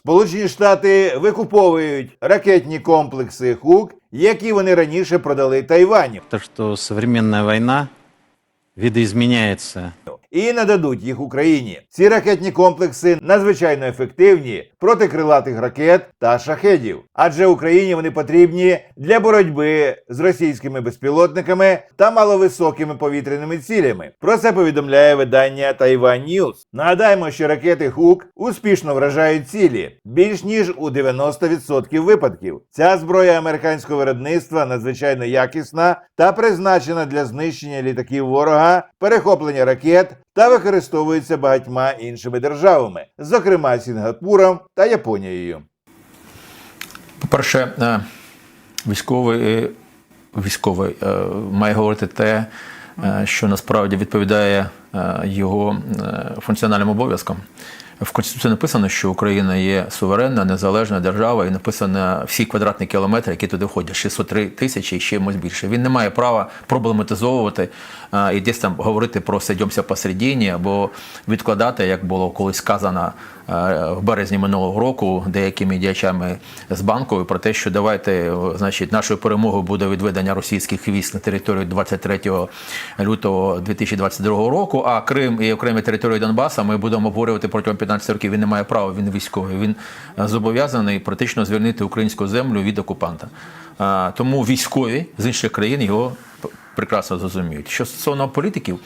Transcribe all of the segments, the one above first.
Сполучені Штати викуповують ракетні комплекси ХУК, які вони раніше продали Тайваню, То, що сучасна війна видоизменяется і нададуть їх Україні. Ці ракетні комплекси надзвичайно ефективні проти крилатих ракет та шахедів, адже Україні вони потрібні для боротьби з російськими безпілотниками та маловисокими повітряними цілями. Про це повідомляє видання Taiwan News. Нагадаємо, що ракети ХУК успішно вражають цілі більш ніж у 90% випадків. Ця зброя американського виробництва надзвичайно якісна та призначена для знищення літаків ворога, перехоплення ракет та використовується багатьма іншими державами, зокрема Сінгапуром та Японією. По-перше, е, військовий, е, військовий е, має говорити те, що насправді відповідає його функціональним обов'язкам. В Конституції написано, що Україна є суверенна, незалежна держава, і написано всі квадратні кілометри, які туди входять, 603 тисячі і ще йомусь більше. Він не має права проблематизовувати а, і десь там говорити про сидьомся посередині або відкладати, як було колись сказано а, в березні минулого року деякими діячами з банку про те, що давайте, значить, нашою перемогою буде відведення російських військ на територію 23 лютого 2022 року. А Крим і окремі території Донбаса ми будемо обговорювати протягом 15 років. Він не має права, він військовий. Він е, зобов'язаний практично звільнити українську землю від окупанта. Тому військові з інших країн його прекрасно зрозуміють. Що стосовно політиків,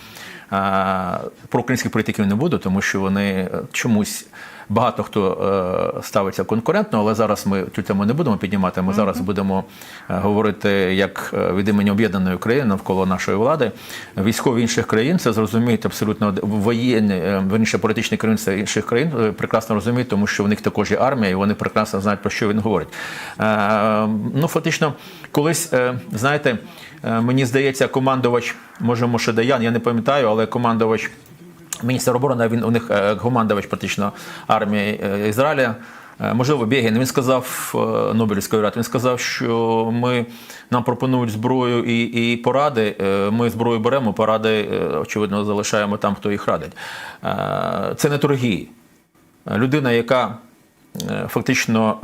про українських політиків не буду, тому що вони е, чомусь. Багато хто е, ставиться конкурентно, але зараз ми цю тему не будемо піднімати. Ми зараз будемо е, говорити як е, від імені об'єднаної України навколо нашої влади. Військові інших країн це зрозуміють абсолютно воєнні, верніше політичні керівництва інших країн прекрасно розуміють, тому що в них також є армія, і вони прекрасно знають про що він говорить. Ну фактично, колись знаєте, мені здається, командувач, може Мошедаян, я не пам'ятаю, але командувач. Міністр оборони, він у них е, командувач практично армії е, Ізраїля. е, Можливо, Бєгін, він сказав Нобелівської ради, він сказав, що ми нам пропонують зброю і, і поради. Ми зброю беремо, поради, очевидно, залишаємо там, хто їх радить. Це не торги. Людина, яка фактично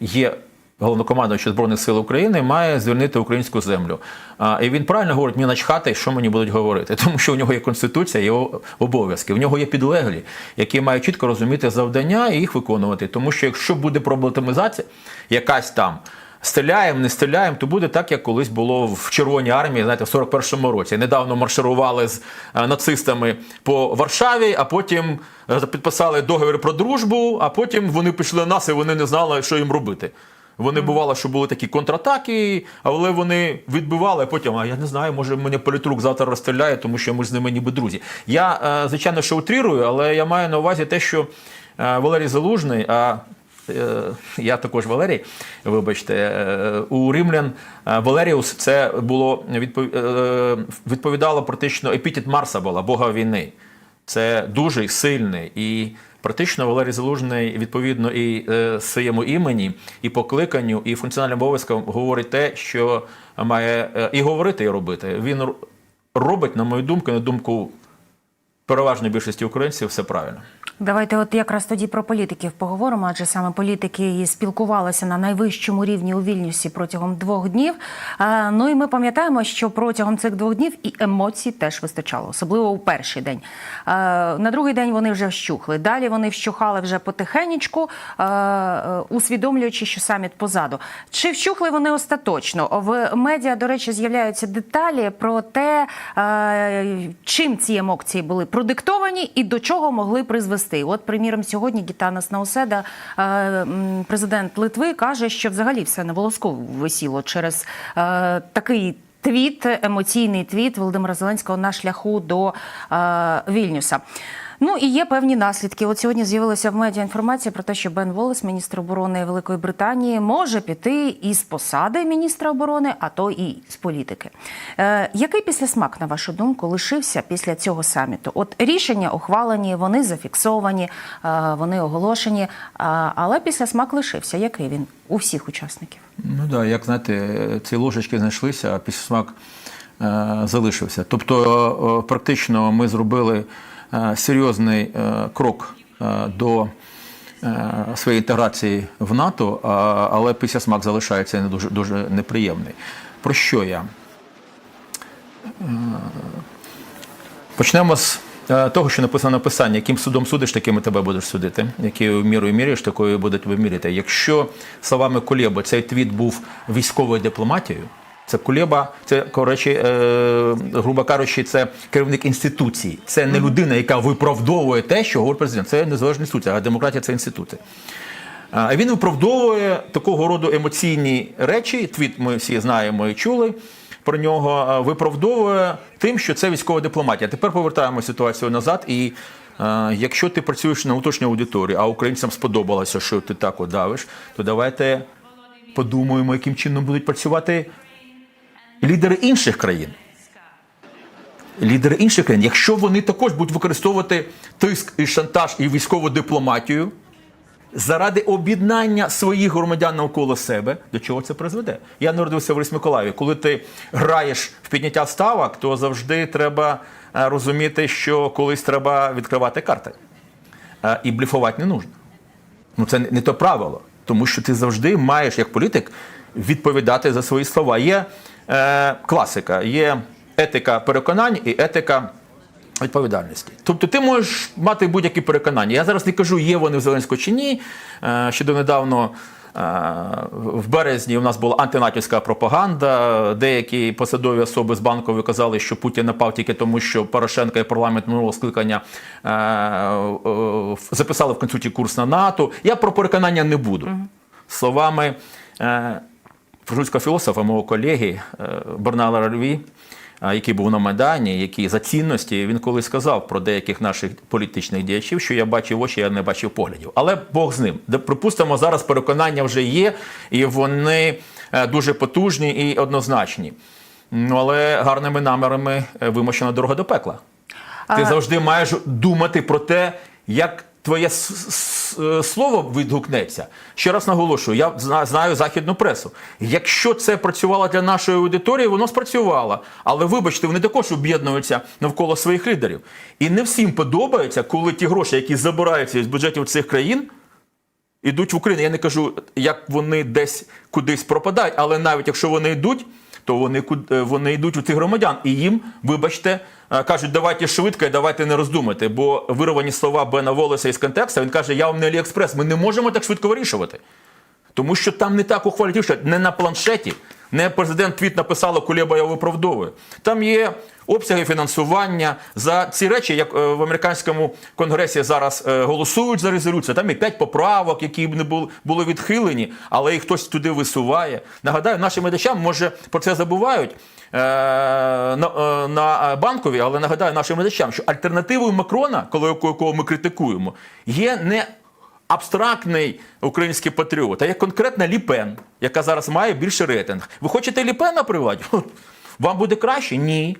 є головнокомандуючим Збройних сил України, має звільнити українську землю. А, І він правильно говорить, мені начхати, що мені будуть говорити, тому що у нього є конституція, його обов'язки. У нього є підлеглі, які мають чітко розуміти завдання і їх виконувати. Тому що якщо буде проблематизація, якась там. Стріляємо, не стріляємо, то буде так, як колись було в Червоній армії, знаєте, в 41-му році. Недавно марширували з е, нацистами по Варшаві, а потім е, підписали договір про дружбу, а потім вони пішли на нас і вони не знали, що їм робити. Вони бувало, що були такі контратаки, але вони відбивали, а потім, а я не знаю, може мене політрук завтра розстріляє, тому що ми ж з ними ніби друзі. Я, е, звичайно, що утрірую, але я маю на увазі те, що е, Валерій Залужний, а е, я також Валерій, вибачте, у римлян Валеріус це було відповідало практично епітет Марса була, Бога війни. Це дуже сильний і практично Валерій Залужний відповідно і е, своєму імені, і покликанню, і функціональним обов'язкам говорить те, що має е, і говорити, і робити. Він робить, на мою думку, на думку переважної більшості українців, все правильно. Давайте от якраз тоді про політиків поговоримо, адже саме політики і спілкувалися на найвищому рівні у Вільнюсі протягом двох днів. Ну і ми пам'ятаємо, що протягом цих двох днів і емоцій теж вистачало, особливо у перший день. На другий день вони вже вщухли. Далі вони вщухали вже потихенечку, е, усвідомлюючи, що саміт позаду. Чи вщухли вони остаточно? В медіа, до речі, з'являються деталі про те, чим ці емоції були продиктовані і до чого могли призвести. От, приміром, сьогодні Гітанас Науседа, е, президент Литви, каже, що взагалі все на волоску висіло через е, такий. Твіт, емоційний твіт Володимира Зеленського на шляху до е, Вільнюса. Ну і є певні наслідки. От сьогодні з'явилася в медіа інформація про те, що Бен Волес, міністр оборони Великої Британії, може піти із посади міністра оборони, а то і з політики. Е, який післясмак, на вашу думку, лишився після цього саміту? От рішення ухвалені, вони зафіксовані, е, вони оголошені. е, але післясмак лишився. Який він у всіх учасників? Ну да, як знаєте, ці ложечки знайшлися, а післясмак е, залишився. Тобто, е, практично ми зробили серйозний е, крок е, до е, своєї інтеграції в НАТО, але після смак залишається не дуже, дуже неприємний. Про що я? Е, Почнемо з е, того, що написано на писанні, яким судом судиш, таким і тебе будеш судити. Якою мірою міряєш, такою буде тебе міряти. Якщо словами Кулєби цей твіт був військовою дипломатією, це Кулєба, це коротше, е, грубо кажучи, це керівник інституції. Це не людина, яка виправдовує те, що говорить президент. Це незалежна інституція, а демократія це інституція. А він виправдовує такого роду емоційні речі. Твіт ми всі знаємо і чули про нього. Виправдовує тим, що це військова дипломатія. Тепер повертаємо ситуацію назад. І е, якщо ти працюєш на уточній аудиторії, а українцям сподобалося, що ти так от давиш, то давайте подумаємо, яким чином будуть працювати лідери інших країн. Лідери інших країн, якщо вони також будуть використовувати тиск і шантаж і військову дипломатію заради об'єднання своїх громадян навколо себе, до чого це призведе? Я народився в Миколаєві. Коли ти граєш в підняття ставок, то завжди треба е, розуміти, що колись треба відкривати карти. Е, І бліфувати не нужно. Ну це не то правило, тому що ти завжди маєш, як політик, відповідати за свої слова. Є е, класика, є етика переконань і етика відповідальності. Тобто ти можеш мати будь-які переконання. Я зараз не кажу, є вони в Зеленського чи ні. Е, ще донедавно. е, В березні у нас була антинатівська пропаганда. Деякі посадові особи з банкової казали, що Путін напав тільки тому, що Порошенко і парламент минулого скликання е, е, записали в конституції курс на НАТО. Я про переконання не буду. Словами е, французького філософа, мого колеги е, Бернала Ральві, який був на Майдані, який за цінності він колись сказав про деяких наших політичних діячів, що я бачив очі, я не бачив поглядів. Але Бог з ним. Припустимо, зараз переконання вже є, і вони е, дуже потужні і однозначні. Ну, але гарними намірами е, вимощена дорога до пекла. Ти завжди маєш думати про те, як твоє е, слово відгукнеться. Ще раз наголошую, я знаю західну пресу. Якщо це працювало для нашої аудиторії, воно спрацювало. Але вибачте, вони також об'єднуються навколо своїх лідерів. І не всім подобається, коли ті гроші, які забираються із бюджетів цих країн, ідуть в Україну. Я не кажу, як вони десь кудись пропадають, але навіть якщо вони йдуть, то вони, куд- е, вони йдуть у цих громадян. І їм, вибачте, е, кажуть, давайте швидко і давайте не роздумати. Бо вирвані слова Бена Волоса із контекста, він каже, я вам не Аліекспрес, ми не можемо так швидко вирішувати. Тому що там не так ухвалять, не на планшеті. Не президент твіт написало, Кулеба я виправдовую. Там є обсяги фінансування за ці речі, як е, в американському конгресі зараз е, голосують за резолюцію. Там є п'ять поправок, які б не були, відхилені, але їх хтось туди висуває. Нагадаю, нашим глядачам, може, про це забувають. е, На, на банкові, але нагадаю нашим глядачам, що альтернативою Макрона, коли якого ми критикуємо, є не абстрактний український патріот, а як конкретна Ліпен, яка зараз має більший рейтинг. Ви хочете Ліпена при владі? Вам буде краще? Ні.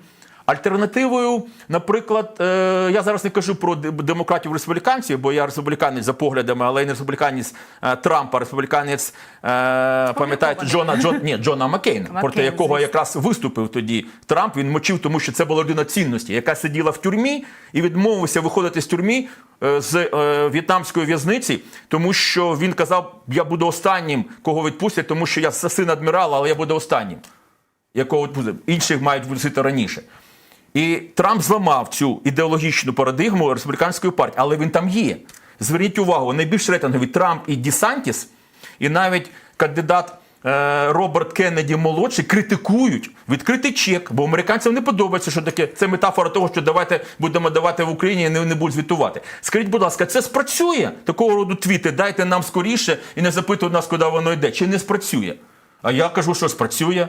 Альтернативою, наприклад, е, я зараз не кажу про демократів республіканців, бо я республіканець за поглядами, але не республіканець е, Трампа, республіканець, е, пам'ятаєте, Джона, Джон, ні, Джона Маккейна, проти якого звісно. якраз виступив тоді Трамп. Він мочив, тому що це була людина цінності, яка сиділа в тюрмі і відмовився виходити з тюрмі з в'єтнамської в'язниці, тому що він казав: я буду останнім, кого відпустять, тому що я син адмірала, але я буду останнім, якого відпустять. інших мають відпустити раніше. І Трамп зламав цю ідеологічну парадигму республіканської партії, але він там є. Зверніть увагу, найбільш рейтингові Трамп і Дісантіс, і навіть кандидат е, Роберт Кеннеді молодший критикують відкритий чек, бо американцям не подобається, що таке це метафора того, що давайте будемо давати в Україні і не, не будуть звітувати. Скажіть, будь ласка, це спрацює такого роду твіти? Дайте нам скоріше і не запитують нас, куди воно йде. Чи не спрацює? А я кажу, що спрацює.